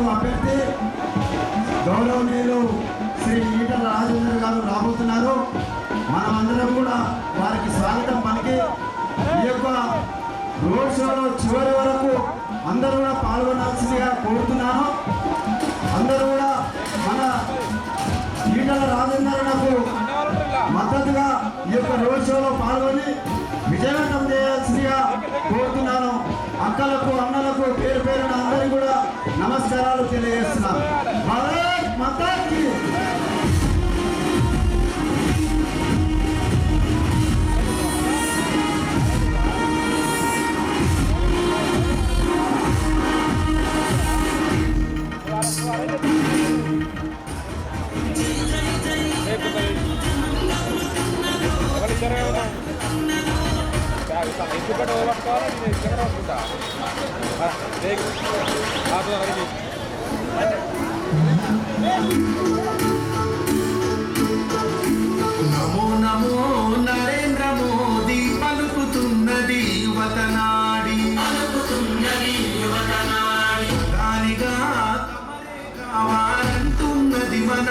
Parliament అభ్యర్థి గౌరవనీయులు శ్రీ ఈటల రాజేంద్ర గారు రాబోతున్నారు. మనమందరం కూడా వారికి స్వాగతం పలికి ఈ యొక్క రోడ్ షోలో చివరి వరకు అందరూ కూడా పాల్గొనాల్సిందిగా కోరుతున్నాను. అందరూ కూడా మన ఈటల రాజేంద్రనకు మద్దతుగా ఈ యొక్క రోడ్ షోలో పాల్గొని విజయవంతం చేయాల్సిందిగా కోరుతున్నాను. అక్కలకు అన్నలకు పేరు పేరున అందరికీ కూడా నమస్కారాలు తెలియజేస్తున్నాను భారత్ మాతాకి ఎందుకంటే పట్టుకోవాలి నేను ఇక్కడ పట్టుకుంటా నమో నమో నరేంద్ర మోదీ పలుకుతున్నది యువతనాడి. దానిగా తమరే కావాలంటున్నది మన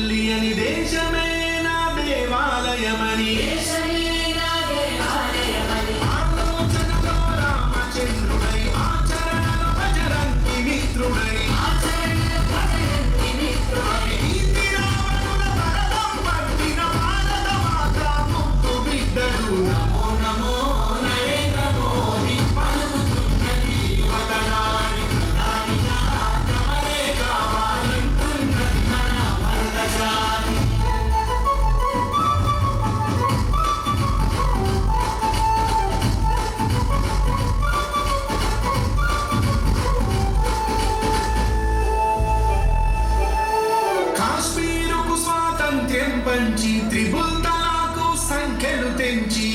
really any day. పంచి త్రిబుల్ తలాకు సంఖ్యలు తెంచి.